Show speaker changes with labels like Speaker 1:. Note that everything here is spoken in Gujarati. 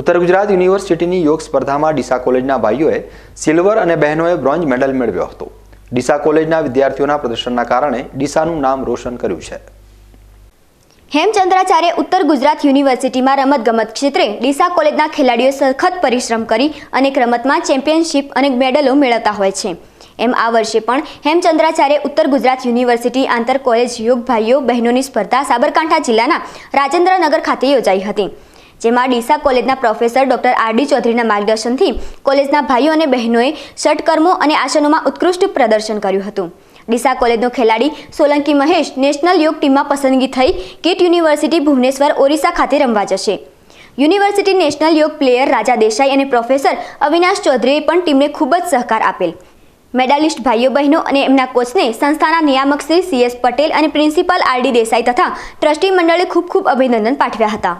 Speaker 1: ઉત્તર ગુજરાત યુનિવર્સિટીની યોગ સ્પર્ધામાં ડીસા કોલેજના ભાઈઓએ સિલ્વર અને બહેનોએ બ્રોન્ઝ મેડલ મેળવ્યો હતો. ડીસા કોલેજના વિદ્યાર્થીઓના પ્રદર્શનના કારણે ડીસાનું નામ રોશન કર્યું છે.
Speaker 2: હેમચંદ્રાચાર્ય ઉત્તર ગુજરાત યુનિવર્સિટીમાં રમતગમત ક્ષેત્રે ડીસા કોલેજના ખેલાડીઓ સખત પરિશ્રમ કરી અનેક રમતમાં ચેમ્પિયનશિપ અને મેડલો મેળવતા હોય છે. એમ આ વર્ષે પણ હેમચંદ્રાચાર્ય ઉત્તર ગુજરાત યુનિવર્સિટી આંતર કોલેજ યોગ ભાઈઓ બહેનોની સ્પર્ધા સાબરકાંઠા જિલ્લાના રાજેન્દ્રનગર ખાતે યોજાઈ હતી. જેમાં ડીસા કોલેજના પ્રોફેસર ડોક્ટર આર ડી ચૌધરીના માર્ગદર્શનથી કોલેજના ભાઈઓ અને બહેનોએ ષટકર્મો અને આસનોમાં ઉત્કૃષ્ટ પ્રદર્શન કર્યું હતું. ડીસા કોલેજનો ખેલાડી સોલંકી મહેશ નેશનલ યોગ ટીમમાં પસંદગી થઈ કિટ યુનિવર્સિટી ભુવનેશ્વર, ઓરિસ્સા ખાતે રમવા જશે. યુનિવર્સિટી નેશનલ યોગ પ્લેયર રાજા દેસાઈ અને પ્રોફેસર અવિનાશ ચૌધરીએ પણ ટીમને ખૂબ જ સહકાર આપેલ. મેડાલિસ્ટ ભાઈઓ, બહેનો અને એમના કોચને સંસ્થાના નિયામક શ્રી સીએસ પટેલ અને પ્રિન્સિપાલ આર ડી દેસાઈ તથા ટ્રસ્ટી મંડળે ખૂબ ખૂબ અભિનંદન પાઠવ્યા હતા.